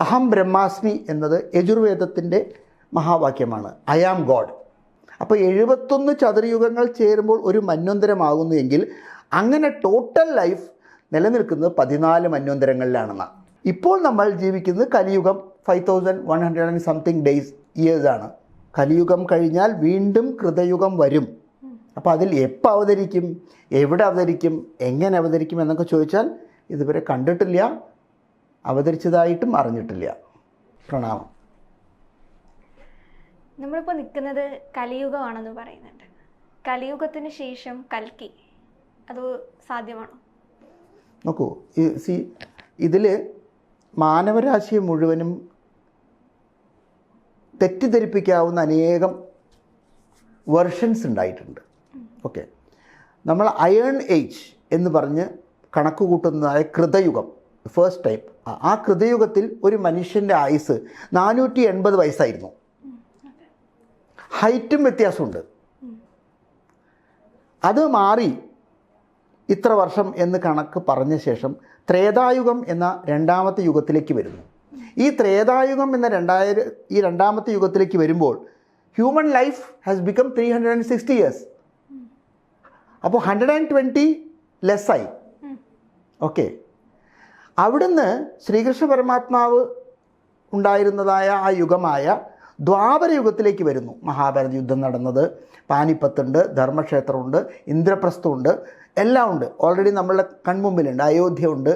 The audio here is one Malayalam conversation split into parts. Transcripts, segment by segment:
അഹം ബ്രഹ്മാസ്മി എന്നത് യജുർവേദത്തിന്റെ മഹാവാക്യമാണ്. ഐ ആം ഗോഡ് അപ്പോൾ എഴുപത്തൊന്ന് ചതുർയുഗങ്ങൾ ചേരുമ്പോൾ ഒരു മന്വന്തരമാകുന്നു എങ്കിൽ അങ്ങനെ ടോട്ടൽ ലൈഫ് നിലനിൽക്കുന്നത് പതിനാല് മന്വന്തരങ്ങളിലാണെന്നാണ് ഇപ്പോൾ നമ്മൾ ജീവിക്കുന്നത് കലിയുഗം five thousand one hundred and something days ഇയേഴ്സാണ് കലിയുഗം കഴിഞ്ഞാൽ വീണ്ടും കൃതയുഗം വരും. അപ്പോൾ അതിൽ എപ്പോൾ അവതരിക്കും? എവിടെ അവതരിക്കും? എങ്ങനെ അവതരിക്കും എന്നൊക്കെ ചോദിച്ചാൽ ഇതുവരെ കണ്ടിട്ടില്ല. അവതരിച്ചതായിട്ടും അറിഞ്ഞിട്ടില്ല. പ്രണാമം. നമ്മളിപ്പോൾ നിൽക്കുന്നത് കലിയുഗമാണെന്ന് പറയുന്നുണ്ട്. കലിയുഗത്തിന് ശേഷം കൽക്കി അത് സാധ്യമാണോ? നോക്കൂ സി ഇതിൽ മാനവരാശിയെ മുഴുവനും തെറ്റിദ്ധരിപ്പിക്കാവുന്ന അനേകം വെർഷൻസ് ഉണ്ടായിട്ടുണ്ട്. ഓക്കെ. നമ്മൾ അയേൺ ഏജ് എന്ന് പറഞ്ഞ് കണക്ക് കൂട്ടുന്നതായ കൃതയുഗം ഫസ്റ്റ് ടൈം ആ കൃതയുഗത്തിൽ ഒരു മനുഷ്യന്റെ ആയുസ് നാനൂറ്റി എൺപത് വയസ്സായിരുന്നു. ഹൈറ്റും വ്യത്യാസമുണ്ട്. അത് മാറി ഇത്ര വർഷം എന്ന് കണക്ക് പറഞ്ഞ ശേഷം ത്രേതായുഗം എന്ന രണ്ടാമത്തെ യുഗത്തിലേക്ക് വരുന്നു. ഈ ത്രേതായുഗം എന്ന രണ്ടായിര ഈ രണ്ടാമത്തെ യുഗത്തിലേക്ക് വരുമ്പോൾ human life has become three hundred and sixty years അപ്പോൾ ഹൺഡ്രഡ് ആൻഡ് ട്വന്റി ലെസ്സായി ഓക്കെ അവിടുന്ന് ശ്രീകൃഷ്ണ പരമാത്മാവ് ഉണ്ടായിരുന്നതായ ആ യുഗമായ ദ്വാപര യുഗത്തിലേക്ക് വരുന്നു. മഹാഭാരത യുദ്ധം നടന്നത്. പാനിപ്പത്തുണ്ട് ധർമ്മക്ഷേത്രമുണ്ട് ഇന്ദ്രപ്രസ്ഥമുണ്ട് എല്ലാം ഉണ്ട്. ഓൾറെഡി നമ്മളുടെ കൺമുമ്പിലുണ്ട്. അയോധ്യ ഉണ്ട്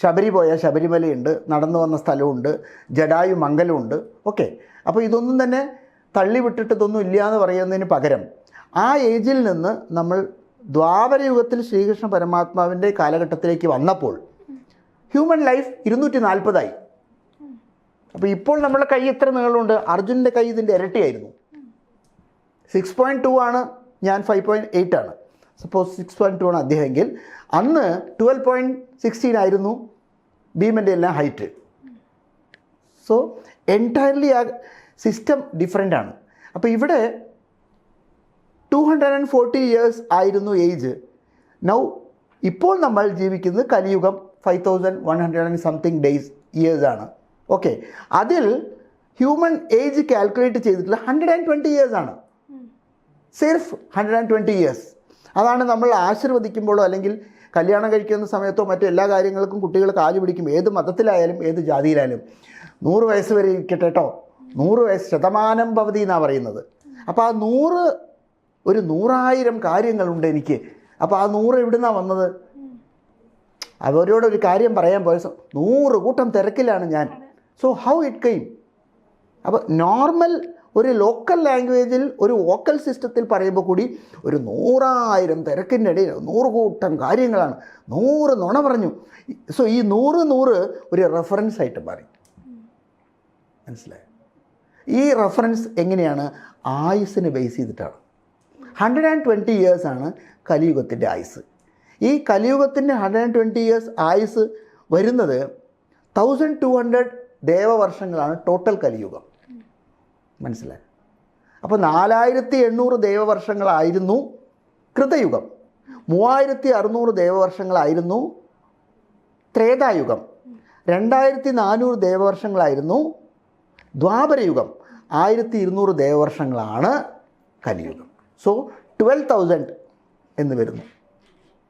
ശബരി പോയ ശബരിമലയുണ്ട്. നടന്നു വന്ന സ്ഥലമുണ്ട് ജഡായു മംഗലമുണ്ട് ഓക്കെ അപ്പോൾ ഇതൊന്നും തന്നെ തള്ളിവിട്ടിട്ട് ഇതൊന്നും ഇല്ല എന്ന് പറയുന്നതിന് പകരം ആ ഏജിൽ നിന്ന് നമ്മൾ ദ്വാപരയുഗത്തിൽ ശ്രീകൃഷ്ണ പരമാത്മാവിന്റെ കാലഘട്ടത്തിലേക്ക് വന്നപ്പോൾ ഹ്യൂമൻ ലൈഫ് ഇരുന്നൂറ്റി നാൽപ്പതായി അപ്പോൾ ഇപ്പോൾ നമ്മുടെ കൈ എത്ര നീളമുണ്ട്? അർജുനന്റെ കൈ ഇതിന്റെ ഇരട്ടിയായിരുന്നു. സിക്സ് പോയിന്റ് ടു ആണ് ഞാൻ ഫൈവ് പോയിന്റ് എയ്റ്റ് ആണ്. സപ്പോസ് സിക്സ് പോയിന്റ് ടു ആണ് അദ്ദേഹമെങ്കിൽ. അന്ന് ട്വൽവ് പോയിന്റ് സിക്സ്റ്റീൻ ആയിരുന്നു ഭീമന്റെ എല്ലാം ഹൈറ്റ് സോ എന്റയർലി ആ സിസ്റ്റം ഡിഫറെന്റ് ആണ്. അപ്പോൾ ഇവിടെ two hundred and forty years ആയിരുന്നു ഏജ് നൗ ഇപ്പോൾ നമ്മൾ ജീവിക്കുന്നത് കലിയുഗം five thousand one hundred and something days ഇയേഴ്സാണ് okay അതിൽ ഹ്യൂമൻ ഏജ് കാൽക്കുലേറ്റ് ചെയ്തിട്ടുള്ള ഹൺഡ്രഡ് ആൻഡ് ട്വന്റി ഇയേഴ്സാണ് സിർഫ് ഹൺഡ്രഡ് ആൻഡ് ട്വന്റി ഇയേഴ്സ് അതാണ് നമ്മൾ ആശീർവദിക്കുമ്പോഴോ അല്ലെങ്കിൽ കല്യാണം കഴിക്കുന്ന സമയത്തോ മറ്റു എല്ലാ കാര്യങ്ങൾക്കും കുട്ടികൾ കാൽ പിടിക്കും. ഏത് മതത്തിലായാലും ഏത് ജാതിയിലായാലും. നൂറ് വയസ്സ് വരെ ഇരിക്കട്ടെ കേട്ടോ. നൂറ് വയസ്സ് ശതമാനം ഭവതി എന്നാണ് പറയുന്നത്. അപ്പോൾ ആ നൂറ് ഒരു നൂറായിരം കാര്യങ്ങളുണ്ട് എനിക്ക്. അപ്പോൾ ആ നൂറ് എവിടുന്നാണ് വന്നത്? അവരോട് ഒരു കാര്യം പറയാൻ പോയ നൂറ് കൂട്ടം തിരക്കിലാണ് ഞാൻ. സോ ഹൗ ഇറ്റ് കെയിം അപ്പോൾ നോർമൽ ഒരു ലോക്കൽ ലാംഗ്വേജിൽ ഒരു വോക്കൽ സിസ്റ്റത്തിൽ പറയുമ്പോൾ കൂടി ഒരു നൂറായിരം തിരക്കിന്റെ ഇടയിൽ നൂറ് കൂട്ടം കാര്യങ്ങളാണ്. നൂറ് നുണ പറഞ്ഞു. സോ ഈ നൂറ് നൂറ് ഒരു റെഫറൻസ് ആയിട്ട് മാറി. മനസ്സിലായി? ഈ റെഫറൻസ് എങ്ങനെയാണ്? ആയുസ്സിനെ ബേസ് ചെയ്തിട്ടാണ്. ഹൺഡ്രഡ് ആൻഡ് ട്വന്റി ഇയേഴ്സാണ് കലിയുഗത്തിന്റെ ആയുസ് ഈ കലിയുഗത്തിന്റെ ഹൺഡ്രഡ് ആൻഡ് ട്വന്റി ഇയേഴ്സ് ആയുസ് വരുന്നത് തൗസൻഡ് ടു ഹൺഡ്രഡ് ദേവവർഷങ്ങളാണ് ടോട്ടൽ കലിയുഗം. മനസ്സിലായി? അപ്പോൾ നാലായിരത്തി എണ്ണൂറ് ദേവവർഷങ്ങളായിരുന്നു കൃതയുഗം. മൂവായിരത്തി അറുന്നൂറ് ദേവവർഷങ്ങളായിരുന്നു ത്രേതായുഗം. രണ്ടായിരത്തി നാനൂറ് ദേവവർഷങ്ങളായിരുന്നു ദ്വാപരയുഗം. ആയിരത്തി ഇരുന്നൂറ് ദേവവർഷങ്ങളാണ് കലിയുഗം. സോ ട്വൽവ് തൗസൻഡ് എന്ന് വരുന്നു.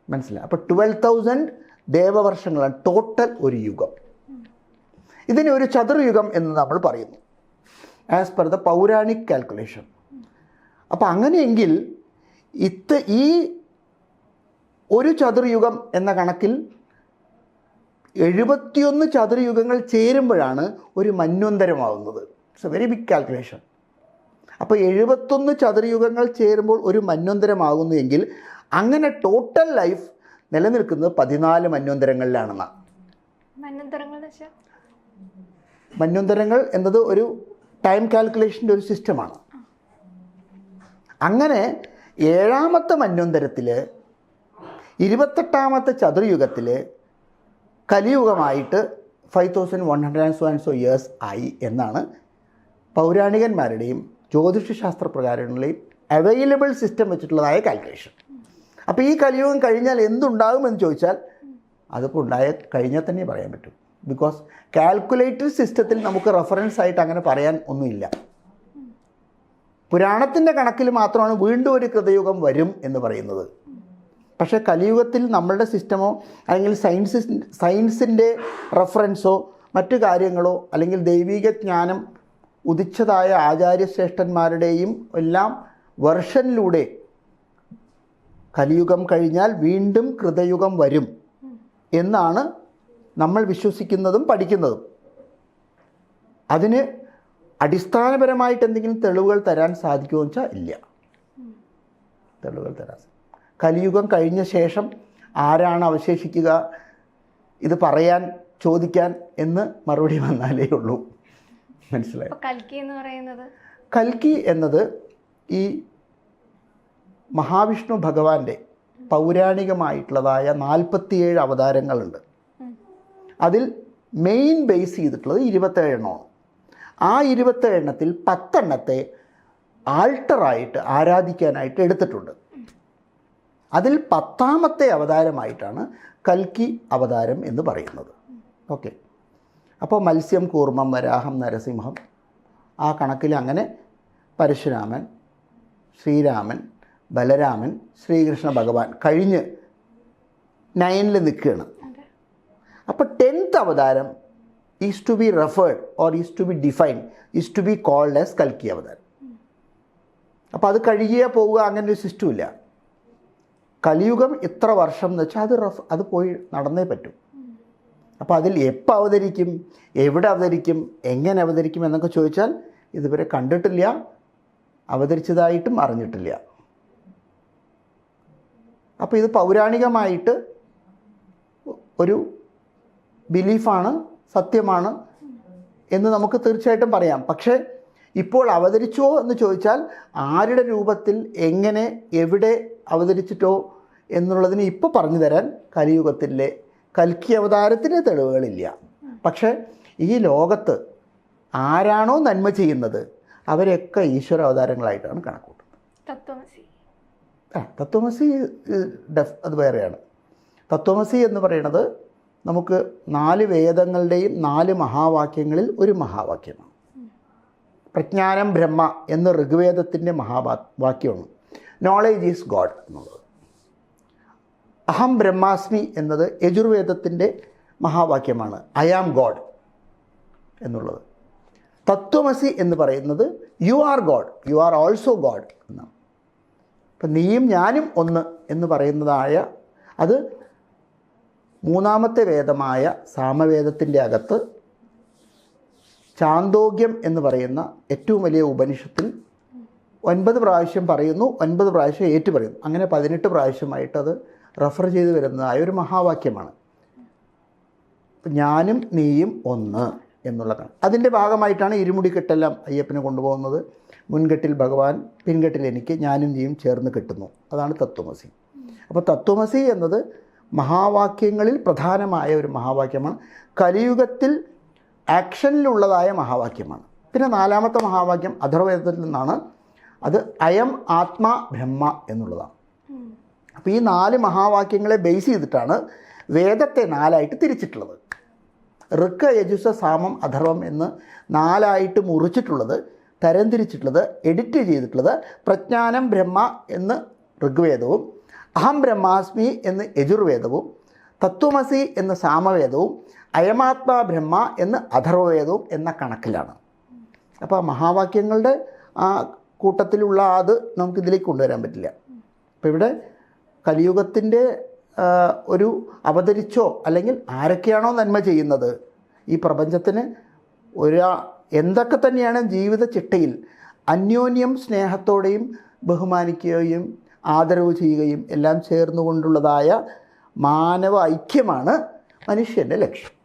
മനസ്സിലായി. അപ്പോൾ ട്വൽവ് തൗസൻഡ് ദേവവർഷങ്ങളാണ് ടോട്ടൽ ഒരു യുഗം. ഇതിനെ ഒരു ചതുർയുഗം എന്ന് നമ്മൾ പറയുന്നു. ആസ് പെർ ദ പൗരാണിക് കാൽക്കുലേഷൻ അപ്പോൾ അങ്ങനെയെങ്കിൽ ഇത്ത ഈ ഒരു ചതുർയുഗം എന്ന കണക്കിൽ എഴുപത്തിയൊന്ന് ചതുർയുഗങ്ങൾ ചേരുമ്പോഴാണ് ഒരു മന്വന്തരമാവുന്നത്. It's a very big calculation അപ്പോൾ എഴുപത്തൊന്ന് ചതുർയുഗങ്ങൾ ചേരുമ്പോൾ ഒരു മന്വന്തരമാകുന്നു എങ്കിൽ അങ്ങനെ ടോട്ടൽ ലൈഫ് നിലനിൽക്കുന്നത് പതിനാല് മന്വന്തരങ്ങളിലാണെന്നാണ് മന്വന്തരങ്ങൾ വെച്ചാൽ എന്നത് ഒരു ടൈം കാൽക്കുലേഷന്റെ ഒരു സിസ്റ്റമാണ് അങ്ങനെ ഏഴാമത്തെ മന്വന്തരത്തിൽ ഇരുപത്തെട്ടാമത്തെ ചതുർയുഗത്തിൽ കലിയുഗമായിട്ട് five thousand one hundred and so and so years ആയി എന്നാണ് പൗരാണികന്മാരുടെയും ജ്യോതിഷശാസ്ത്ര പ്രകാരങ്ങളുടെയും അവൈലബിൾ സിസ്റ്റം വെച്ചിട്ടുള്ളതായ കാൽക്കുലേഷൻ അപ്പോൾ ഈ കലിയുഗം കഴിഞ്ഞാൽ എന്തുണ്ടാകുമെന്ന് ചോദിച്ചാൽ അതിപ്പോൾ ഉണ്ടായ കഴിഞ്ഞാൽ തന്നെ പറയാൻ പറ്റും. ബിക്കോസ് കാൽക്കുലേറ്റർ സിസ്റ്റത്തിൽ നമുക്ക് റെഫറൻസ് ആയിട്ട് അങ്ങനെ പറയാൻ ഒന്നുമില്ല. പുരാണത്തിന്റെ കണക്കിൽ മാത്രമാണ് വീണ്ടും ഒരു കൃതയുഗം വരും എന്ന് പറയുന്നത്. പക്ഷേ കലിയുഗത്തിൽ നമ്മളുടെ സിസ്റ്റമോ അല്ലെങ്കിൽ സയൻസ് സയൻസിന്റെ റെഫറൻസോ മറ്റു കാര്യങ്ങളോ അല്ലെങ്കിൽ ദൈവിക ജ്ഞാനം ഉദിച്ചതായ ആചാര്യശ്രേഷ്ഠന്മാരുടെയും എല്ലാം വെർഷനിലൂടെ കലിയുഗം കഴിഞ്ഞാൽ വീണ്ടും കൃതയുഗം വരും എന്നാണ് നമ്മൾ വിശ്വസിക്കുന്നതും പഠിക്കുന്നതും. അതിന് അടിസ്ഥാനപരമായിട്ട് എന്തെങ്കിലും തെളിവുകൾ തരാൻ സാധിക്കുമോ എന്ന് വെച്ചാൽ ഇല്ല. തെളിവുകൾ തരാൻ കലിയുഗം കഴിഞ്ഞ ശേഷം ആരാണ് അവശേഷിക്കുക? ഇത് പറയാൻ ചോദിക്കാൻ എന്ന് മറുപടി വന്നാലേ ഉള്ളൂ. മനസ്സിലായി? കൽക്കി എന്ന് പറയുന്നത്? കൽക്കി എന്നത് ഈ മഹാവിഷ്ണു ഭഗവാന്റെ പൗരാണികമായിട്ടുള്ളതായ നാൽപ്പത്തിയേഴ് അവതാരങ്ങളുണ്ട്. അതിൽ മെയിൻ ബേസ് ചെയ്തിട്ടുള്ളത് ഇരുപത്തേഴെണ്ണമാണ്. ആ ഇരുപത്തേഴെണ്ണത്തിൽ പത്തെണ്ണത്തെ ആൾട്ടറായിട്ട് ആരാധിക്കാനായിട്ട് എടുത്തിട്ടുണ്ട്. അതിൽ പത്താമത്തെ അവതാരമായിട്ടാണ് കൽക്കി അവതാരം എന്ന് പറയുന്നത്. ഓക്കെ അപ്പോൾ മത്സ്യം കൂർമ്മം വരാഹം നരസിംഹം ആ കണക്കിൽ അങ്ങനെ പരശുരാമൻ ശ്രീരാമൻ ബലരാമൻ ശ്രീകൃഷ്ണ ഭഗവാൻ കഴിഞ്ഞ് നയനിൽ നിൽക്കുകയാണ്. അപ്പോൾ ടെൻത്ത് അവതാരം is to be referred or is to be defined is to be called as കൽക്കി അവതാരം. അപ്പോൾ അത് കഴുകിയ പോവുക അങ്ങനെ ഒരു സിസ്റ്റം ഇല്ല. കലിയുഗം ഇത്ര വർഷം എന്ന് വെച്ചാൽ അത് റഫ് അത് പോയി നടന്നേ പറ്റും. അപ്പോൾ അതിൽ എപ്പോൾ അവതരിക്കും എവിടെ അവതരിക്കും എങ്ങനെ അവതരിക്കും എന്നൊക്കെ ചോദിച്ചാൽ ഇതുവരെ കണ്ടിട്ടില്ല അവതരിച്ചതായിട്ടും അറിഞ്ഞിട്ടില്ല. അപ്പോൾ ഇത് പൗരാണികമായിട്ട് ഒരു ബിലീഫാണ് സത്യമാണ് എന്ന് നമുക്ക് തീർച്ചയായിട്ടും പറയാം. പക്ഷേ ഇപ്പോൾ അവതരിച്ചോ എന്ന് ചോദിച്ചാൽ ആരുടെ രൂപത്തിൽ എങ്ങനെ എവിടെ അവതരിച്ചിട്ടോ എന്നുള്ളതിന് ഇപ്പോൾ പറഞ്ഞു തരാൻ കലിയുഗത്തിലെ കൽക്കി അവതാരത്തിന് തെളിവുകളില്ല. പക്ഷേ ഈ ലോകത്ത് ആരാണോ നന്മ ചെയ്യുന്നത് അവരെയൊക്കെ ഈശ്വര അവതാരങ്ങളായിട്ടാണ് കണക്കൂട്ടുന്നത് തത്വമസി ഡെഫ് അത് വേറെയാണ്. തത്വമസി എന്ന് പറയുന്നത് നമുക്ക് നാല് വേദങ്ങളുടെയും നാല് മഹാവാക്യങ്ങളിൽ ഒരു മഹാവാക്യമാണ്. പ്രജ്ഞാനം ബ്രഹ്മ എന്ന് ഋഗ്വേദത്തിന്റെ മഹാവാ വാക്യമാണ്. നോളേജ് ഈസ് ഗോഡ് എന്നുള്ളത്. അഹം ബ്രഹ്മാസ്മി എന്നത് യജുർവേദത്തിന്റെ മഹാവാക്യമാണ്. ഐ ആം ഗോഡ് എന്നുള്ളത്. തത്വമസി എന്ന് പറയുന്നത് you are God you are also God എന്നാണ്. അപ്പം നീയും ഞാനും ഒന്ന് എന്ന് പറയുന്നതായ അത് മൂന്നാമത്തെ വേദമായ സാമവേദത്തിന്റെ അകത്ത് ചാന്തോഗ്യം എന്ന് പറയുന്ന ഏറ്റവും വലിയ ഉപനിഷത്തിൽ ഒൻപത് പ്രാവശ്യം പറയുന്നു ഒൻപത് പ്രാവശ്യം ഏറ്റു പറയുന്നു. അങ്ങനെ പതിനെട്ട് പ്രാവശ്യമായിട്ട് അത് റെഫർ ചെയ്ത് വരുന്നതായ ഒരു മഹാവാക്യമാണ്. ഞാനും നീയും ഒന്ന് എന്നുള്ളതാണ് അതിന്റെ ഭാഗമായിട്ടാണ് ഇരുമുടിക്കെട്ടെല്ലാം അയ്യപ്പനെ കൊണ്ടുപോകുന്നത്. മുൻകെട്ടിൽ ഭഗവാൻ പിൻകെട്ടിൽ എനിക്ക് ഞാനും നീയും ചേർന്ന് കിട്ടുന്നു. അതാണ് തത്വമസി. അപ്പോൾ തത്വമസി എന്നത് മഹാവാക്യങ്ങളിൽ പ്രധാനമായ ഒരു മഹാവാക്യമാണ്. കലിയുഗത്തിൽ ആക്ഷനിലുള്ളതായ മഹാവാക്യമാണ്. പിന്നെ നാലാമത്തെ മഹാവാക്യം അഥർവേദത്തിൽ നിന്നാണ്. അത് അയം ആത്മാ ബ്രഹ്മ എന്നുള്ളതാണ്. അപ്പോൾ ഈ നാല് മഹാവാക്യങ്ങളെ ബേസ് ചെയ്തിട്ടാണ് വേദത്തെ നാലായിട്ട് തിരിച്ചിട്ടുള്ളത്. ഋക്ക യജുസ സാമം അധർവം എന്ന് നാലായിട്ട് മുറിച്ചിട്ടുള്ളത് തരംതിരിച്ചിട്ടുള്ളത് എഡിറ്റ് ചെയ്തിട്ടുള്ളത് പ്രജ്ഞാനം ബ്രഹ്മ എന്ന് ഋഗ്വേദവും അഹം ബ്രഹ്മാസ്മി എന്ന് യജുർവേദവും തത്വമസി എന്ന് സാമവേദവും അയമാത്മാ ബ്രഹ്മ എന്ന് അഥർവവേദവും എന്ന കണക്കിലാണ്. അപ്പോൾ മഹാവാക്യങ്ങളുടെ ആ കൂട്ടത്തിലുള്ള അത് നമുക്ക് ഇതിലേക്ക് കൊണ്ടുവരാൻ പറ്റില്ല. അപ്പോൾ ഇവിടെ കലിയുഗത്തിന്റെ ഒരു അവതരിച്ചോ അല്ലെങ്കിൽ ആരൊക്കെയാണോ നന്മ ചെയ്യുന്നത്? ഈ പ്രപഞ്ചത്തിന് ഒരാ എന്തൊക്കെ തന്നെയാണ് ജീവിത ചിട്ടയിൽ അന്യോന്യം സ്നേഹത്തോടെയും ബഹുമാനിക്കുകയും ആദരവ് ചെയ്യുകയും എല്ലാം ചേർന്നുകൊണ്ടുള്ളതായ മാനവ ഐക്യമാണ് മനുഷ്യന്റെ ലക്ഷ്യം.